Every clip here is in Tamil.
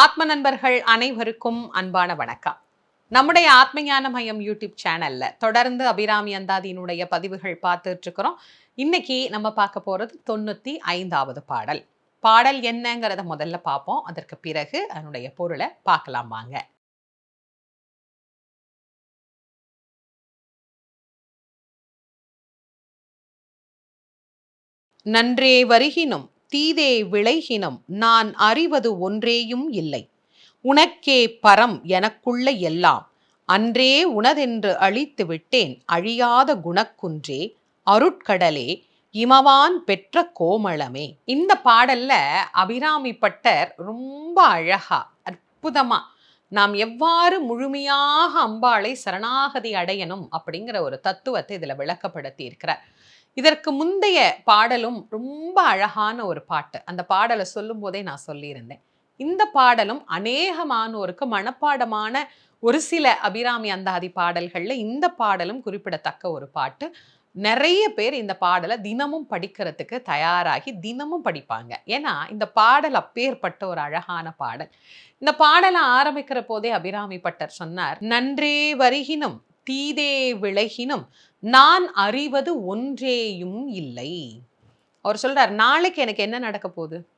ஆத்ம நண்பர்கள் அனைவருக்கும் அன்பான வணக்கம். நம்முடைய ஆத்மஞான மையம் யூடியூப் சேனல்ல தொடர்ந்து அபிராமி அந்தாதியினுடைய பதிவுகள் பார்த்துட்டு இருக்கிறோம் இன்னைக்கு நம்ம பார்க்க போறது தொண்ணூத்தி ஐந்தாவது பாடல். பாடல் என்னங்கிறத முதல்ல பார்ப்போம். அதற்கு பிறகு அதனுடைய பொருளை பார்க்கலாம் வாங்க. நன்றே வருகினும் தீதே விளைகினம் நான் அறிவது ஒன்றேயும் இல்லை. உனக்கே பரம் எனக்குள்ள எல்லாம் அன்றே உனதென்று அழித்து விட்டேன் அழியாத குணக்குன்றே அருட்கடலே இமவான் பெற்ற கோமளமே. இந்த பாடல்ல அபிராமி பட்டர் ரொம்ப அழகா அற்புதமா நாம் எவ்வாறு முழுமையாக அம்பாளை சரணாகதி அடையணும் அப்படிங்கிற ஒரு தத்துவத்தை இதுல விளக்கப்படுத்தி இருக்கிறார் இதற்கு முந்தைய பாடலும் ரொம்ப அழகான ஒரு பாட்டு. அந்த பாடலை சொல்லும் போதே நான் சொல்லியிருந்தேன். இந்த பாடலும் அநேகமானோருக்கு மனப்பாடமான ஒரு சில அபிராமி அந்தாதி பாடல்கள்ல இந்த பாடலும் குறிப்பிடத்தக்க ஒரு பாட்டு. நிறைய பேர் இந்த பாடலை தினமும் படிக்கிறதுக்கு தயாராகி தினமும் படிப்பாங்க. ஏன்னா இந்த பாடல் அப்பேற்பட்ட ஒரு அழகான பாடல். இந்த பாடலை ஆரம்பிக்கிற போதே அபிராமி பட்டர் சொன்னார் நன்றே வருகினும் தீதே விலகினும் நான் அறிவது ஒன்றேயும் இல்லை. அவர் சொல்கிறார் நாளைக்கு எனக்கு என்ன நடக்க போகுது?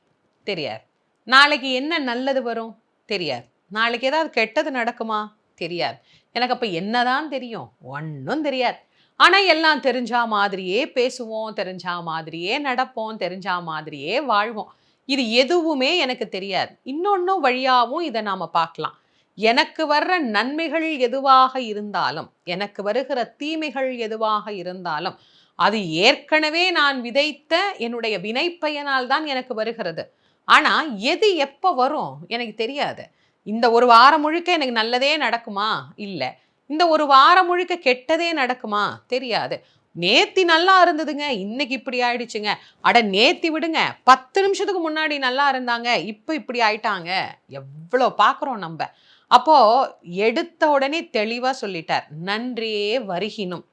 தெரியாது நாளைக்கு என்ன நல்லது வரும்? தெரியாது நாளைக்கு ஏதாவது கெட்டது நடக்குமா? தெரியாது எனக்கு அப்போ என்னதான் தெரியும்? ஒன்றும் தெரியாது. ஆனால் எல்லாம் தெரிஞ்சா மாதிரியே பேசுவோம் தெரிஞ்சா மாதிரியே நடப்போம் தெரிஞ்சா மாதிரியே வாழ்வோம். இது எதுவுமே எனக்கு தெரியாது. இன்னொன்னும் வழியாகவும் இதை நாம் பார்க்கலாம். எனக்கு வர்ற நன்மைகள் எதுவாக இருந்தாலும் எனக்கு வருகிற தீமைகள் எதுவாக இருந்தாலும் அது ஏற்கனவே நான் விதைத்த என்னுடைய வினைப்பயனால் தான் எனக்கு வருகிறது. ஆனா எது எப்போ வரும் எனக்கு தெரியாது. இந்த ஒரு வாரம் முழுக்க எனக்கு நல்லதே நடக்குமா? இல்லை. இந்த ஒரு வாரம் முழுக்க கெட்டதே நடக்குமா? தெரியாது. நேத்தி நல்லா இருந்ததுங்க இன்னைக்கு இப்படி ஆயிடுச்சுங்க. அட நேத்தி விடுங்க பத்து நிமிஷத்துக்கு முன்னாடி நல்லா இருந்தாங்க இப்போ இப்படி ஆயிட்டாங்க. எவ்வளோ பார்க்குறோம் நம்ம. அப்போ எடுத்த உடனே தெளிவா சொல்லிட்டார். நன்றியே வருகினும்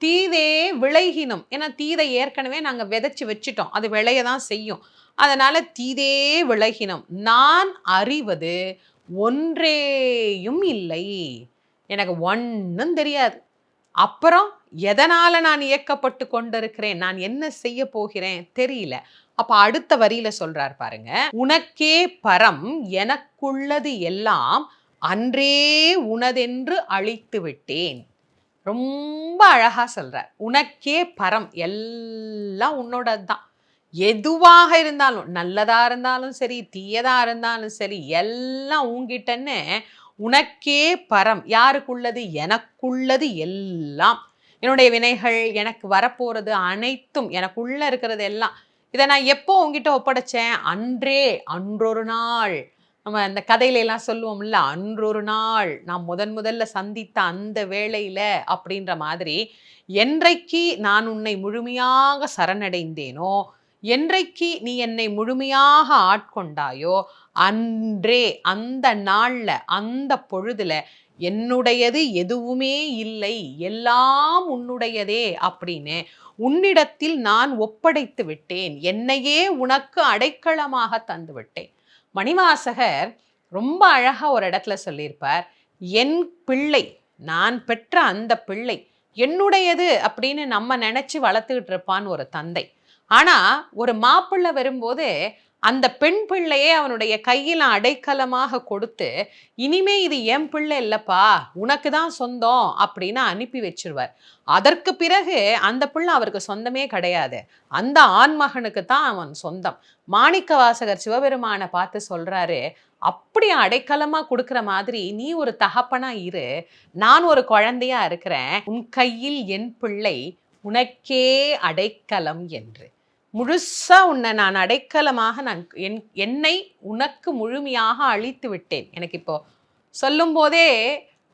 தீதே விளைகினும். ஏன்னா தீதை ஏற்கனவே நாங்கள் விதைச்சி வச்சிட்டோம். அது விளைய தான் செய்யும். அதனால தீதே விளைகினும் நான் அறிவது ஒன்றேயும் இல்லை. எனக்கு ஒன்றும் தெரியாது. அப்புறம் எதனால் நான் இயக்கப்பட்டு கொண்டிருக்கிறேன்? நான் என்ன செய்ய போகிறேன்? தெரியல. அப்போ அடுத்த வரியில் சொல்கிறார் பாருங்க. உனக்கே பரம் எனக்குள்ளது எல்லாம் அன்றே உனதென்று அழித்து விட்டேன். ரொம்ப அழகாக சொல்கிறார் உனக்கே பரம். எல்லாம் உன்னோடது தான். எதுவாக இருந்தாலும் நல்லதாக இருந்தாலும் சரி தீயதாக இருந்தாலும் சரி எல்லாம் உங்கிட்டன்னு உனக்கே பரம். யாருக்குள்ளது? எனக்குள்ளது எல்லாம். என்னுடைய வினைகள் எனக்கு வரப்போகிறது அனைத்தும் எனக்குள்ளே இருக்கிறது எல்லாம். இதை நான் எப்போ உங்ககிட்ட ஒப்படைச்சேன்? அன்றே அன்றொரு நாள். நம்ம அந்த கதையில எல்லாம் சொல்லுவோம்ல அன்றொரு நாள் நான் முதன் முதல்ல சந்தித்த அந்த வேளையில் அப்படின்ற மாதிரி என்றைக்கு நான் உன்னை முழுமையாக சரணடைந்தேனோ என்றைக்கு நீ என்னை முழுமையாக ஆட்கொண்டாயோ அன்றே அந்த நாளில் அந்த பொழுதில் என்னுடையது எதுவுமே இல்லை எல்லாம் உன்னுடையதே அப்படின்னு உன்னிடத்தில் நான் ஒப்படைத்து விட்டேன். என்னையே உனக்கு அடைக்கலமாக தந்து விட்டேன் மணிவாசகர் ரொம்ப அழகாக ஒரு இடத்துல சொல்லியிருப்பார் என் பிள்ளை நான் பெற்ற அந்த பிள்ளை என்னுடையது அப்படின்னு நம்ம நினச்சி வளர்த்துக்கிட்டு இருப்பான்னு ஒரு தந்தை. ஆனால் ஒரு மாப்பிள்ளை வரும்போது அந்த பெண் பிள்ளையே அவனுடைய கையில் அடைக்கலமாக கொடுத்து இனிமே இது என் பிள்ளை இல்லப்பா உனக்கு தான் சொந்தம் அப்படின்னு அனுப்பி வச்சிருவார். அதற்கு பிறகு அந்த பிள்ளை அவருக்கு சொந்தமே கிடையாது. அந்த ஆண்மகனுக்கு தான் அவன் சொந்தம். மாணிக்க வாசகர் சிவபெருமானை பார்த்து சொல்றாரு அப்படி அடைக்கலமா கொடுக்குற மாதிரி நீ ஒரு தகப்பனா இரு. நான் ஒரு குழந்தையா இருக்கிறேன். உன் கையில் என் பிள்ளை உனக்கே அடைக்கலம் என்று. முழுசாக உன்னை நான் அடைக்கலமாக நான் என் என்னை உனக்கு முழுமையாக அழித்து விட்டேன். எனக்கு இப்போ சொல்லும் போதே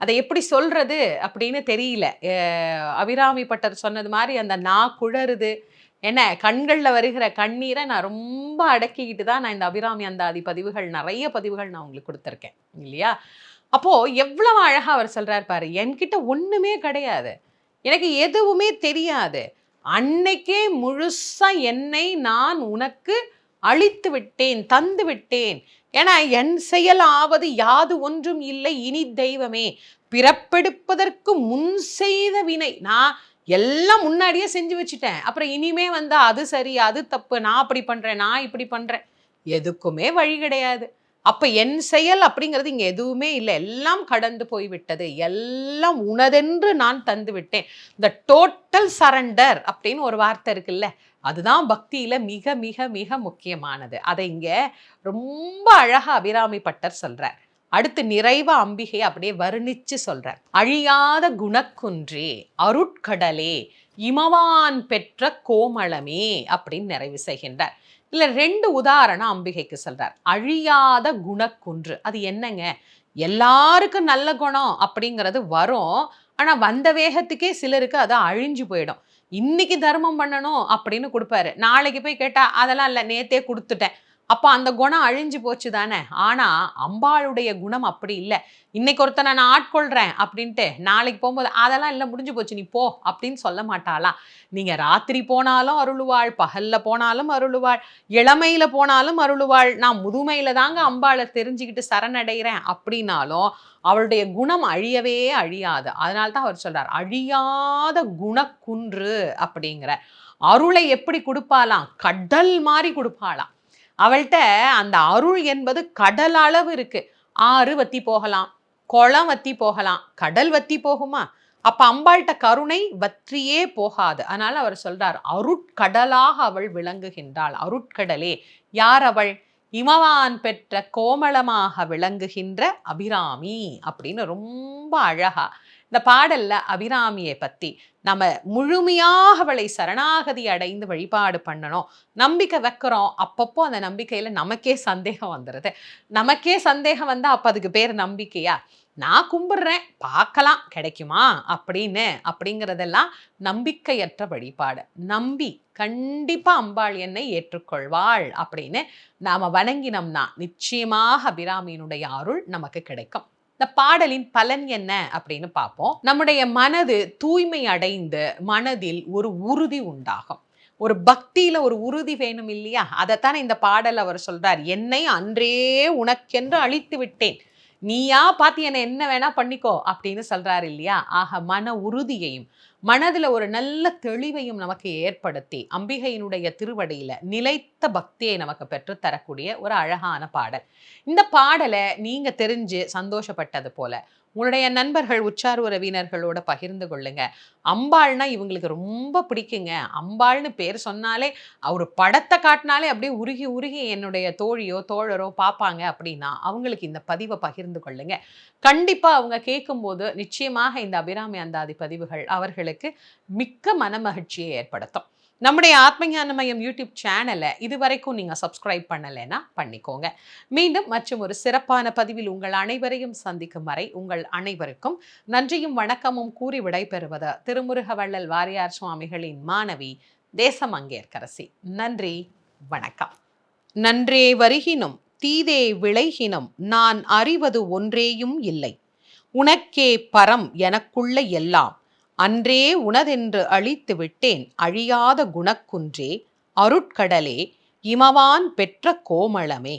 அதை எப்படி சொல்கிறது அப்படின்னு தெரியல. அபிராமி பட்டர் சொன்னது மாதிரி அந்த நா குழறுது என்ன கண்களில் வருகிற கண்ணீரை நான் ரொம்ப அடக்கிக்கிட்டு தான் நான் இந்த அபிராமி அந்தாதி பதிவுகள் நிறைய பதிவுகள் நான் உங்களுக்கு கொடுத்துருக்கேன். இல்லையா? அப்போது எவ்வளவு அழகாக அவர் சொல்கிறார் பாரு என்கிட்ட ஒன்றுமே கிடையாது. எனக்கு எதுவுமே தெரியாது. அன்னைக்கே முழுசா என்னை நான் உனக்கு அழித்து விட்டேன் தந்து விட்டேன். ஏன்னா என் செயல் ஆவது யாது ஒன்றும் இல்லை இனி தெய்வமே. பிறப்பெடுப்பதற்கு முன் செய்த வினை. நான் எல்லாம் முன்னாடியே செஞ்சு வச்சுட்டேன். அப்புறம் இனிமே வந்தால் அது சரி அது தப்பு நான் அப்படி பண்ணுறேன் நான் இப்படி பண்ணுறேன் எதுக்குமே வழி கிடையாது. அப்போ என் செயல் அப்படிங்கிறது இங்க எதுவுமே இல்லை. எல்லாம் கடந்து போய்விட்டது. எல்லாம் உனதென்று நான் தந்து விட்டேன். இந்த டோட்டல் சரண்டர் அப்படின்னு ஒரு வார்த்தை இருக்குல்ல. அதுதான் பக்தியில மிக மிக மிக முக்கியமானது. அதை இங்க ரொம்ப அழகா அபிராமி பட்டர் சொல்கிறார் அடுத்து நிறைவ அம்பிகையை அப்படியே வர்ணிச்சு சொல்கிறார் அழியாத குணக்குன்றே அருட்கடலே இமவான் பெற்ற கோமளமே அப்படின்னு நிறைவு செய்கின்றார். இல்ல ரெண்டு உதாரணம் அம்பிகைக்கு சொல்றார். அழியாத குணக்குன்று. அது என்னங்க? எல்லாருக்கும் நல்ல குணம் அப்படிங்கிறது வரும். ஆனா வந்த வேகத்துக்கே சிலருக்கு அது அழிஞ்சு போயிடும். இன்னைக்கு தர்மம் பண்ணணும் அப்படின்னு கொடுப்பாரு. நாளைக்கு போய் கேட்டா அதெல்லாம் இல்லை நேத்தே கொடுத்துட்டேன். அப்போ அந்த குணம் அழிஞ்சு போச்சு தானே? ஆனால் அம்பாளுடைய குணம் அப்படி இல்லை. இன்னைக்கு ஒருத்தனை நான் ஆட்கொள்கிறேன் அப்படின்ட்டு நாளைக்கு போகும்போது அதெல்லாம் இல்லை முடிஞ்சு போச்சு நீ போ அப்படின்னு சொல்ல மாட்டாளா? நீங்கள் ராத்திரி போனாலும் அருளுவாள் பகலில் போனாலும் அருளுவாள் இளமையில் போனாலும் அருளுவாள். நான் முதுமையில் தாங்க அம்பாளை தெரிஞ்சுக்கிட்டு சரணடைகிறேன் அப்படின்னாலும் அவளுடைய குணம் அழியவே அழியாது. அதனால தான் அவர் சொல்கிறார் அழியாத குணக்குன்று அப்படிங்கிற. அருளை எப்படி கொடுப்பாளாம்? கடல் மாதிரி கொடுப்பாளாம். அவள்கிட்ட அந்த அருள் என்பது கடல் அளவு இருக்கு. ஆறு வத்தி போகலாம் குளம் வத்தி போகலாம் கடல் வத்தி போகுமா? அப்ப அம்பாள்கிட்ட கருணை வற்றியே போகாது. அதனால அவர் சொல்றார் அருட்கடலாக அவள் விளங்குகின்றாள். அருட்கடலே யார் அவள்? இமவான் பெற்ற கோமளமாக விளங்குகின்ற அபிராமி அப்படின்னு ரொம்ப அழகா இந்த பாடல்ல அபிராமியை பத்தி நம்ம முழுமையாக அவளை சரணாகதி அடைந்து வழிபாடு பண்ணணும் நம்பிக்கை வைக்கிறோம் அப்பப்போ அந்த நம்பிக்கையில நமக்கே சந்தேகம் வந்துடுது நமக்கே சந்தேகம் வந்தா அப்ப அதுக்கு பேர் நம்பிக்கையா? நான் கும்பிடுறேன் பார்க்கலாம் கிடைக்குமா? அப்படின்னு அப்படிங்கிறதெல்லாம் நம்பிக்கையற்ற வழிபாடு. நம்பி கண்டிப்பாக அம்பாள் என்னை ஏற்றுக்கொள்வாள் அப்படின்னு நாம் வணங்கினோம்னா நிச்சயமாக அபிராமியினுடைய அருள் நமக்கு கிடைக்கும். இந்த பாடலின் பலன் என்ன அப்படின்னு பார்ப்போம். நம்முடைய மனது தூய்மை அடைந்து மனதில் ஒரு உறுதி உண்டாகும். ஒரு பக்தியில ஒரு உறுதி வேணும் இல்லையா? அதைத்தானே இந்த பாடல் அவர் சொல்றார். என்னை அன்றே உனக்கென்று அழித்து விட்டேன். நீயா பார்த்து என்னை என்ன வேணா பண்ணிக்கோ அப்படின்னு சொல்றாரு இல்லையா? ஆக மன உறுதியையும் மனதில் ஒரு நல்ல தெளிவையும் நமக்கு ஏற்படுத்தி அம்பிகையினுடைய திருவடியில நிலைத்த பக்தியை நமக்கு பெற்று தரக்கூடிய ஒரு அழகான பாடல். இந்த பாடலை நீங்க தெரிஞ்சு சந்தோஷப்பட்டது போல உங்களுடைய நண்பர்கள் உச்சார் உறவினர்களோட பகிர்ந்து கொள்ளுங்க. அம்பாள்னா இவங்களுக்கு ரொம்ப பிடிக்குங்க. அம்பாள்னு பேர் சொன்னாலே அவர் படத்தை காட்டினாலே அப்படியே உருகி உருகி என்னுடைய தோழியோ தோழரோ பார்ப்பாங்க அப்படின்னா அவங்களுக்கு இந்த பதிவை பகிர்ந்து கொள்ளுங்க. கண்டிப்பாக அவங்க கேட்கும்போது நிச்சயமாக இந்த அபிராமி அந்தாதி பதிவுகள் அவர்களுக்கு மிக்க மனமகிழ்ச்சியை ஏற்படுத்தும். நம்முடைய ஆத்மஞான மையம் யூடியூப் சேனலை இது வரைக்கும் நீங்கள் சப்ஸ்கிரைப் பண்ணலைன்னா பண்ணிக்கோங்க. மீண்டும் மற்றும் ஒரு சிறப்பான பதிவில் உங்கள் அனைவரையும் சந்திக்கும் வரை உங்கள் அனைவருக்கும் நன்றியும் வணக்கமும் கூறி விடைபெறுவது திருமுருக வள்ளல் வாரியார் சுவாமிகளின் மாணவி தேசமங்கேற்கரசி. நன்றி வணக்கம். நன்றே வருகினும் தீதே விளைகினும் நான் அறிவது ஒன்றேயும் இல்லை. உனக்கே பரம் எனக்குள்ள எல்லாம். அன்றே உனதென்று அழித்து விட்டேன் அழியாத குணக்குன்றே அருட்கடலே இமவான் பெற்ற கோமளமே.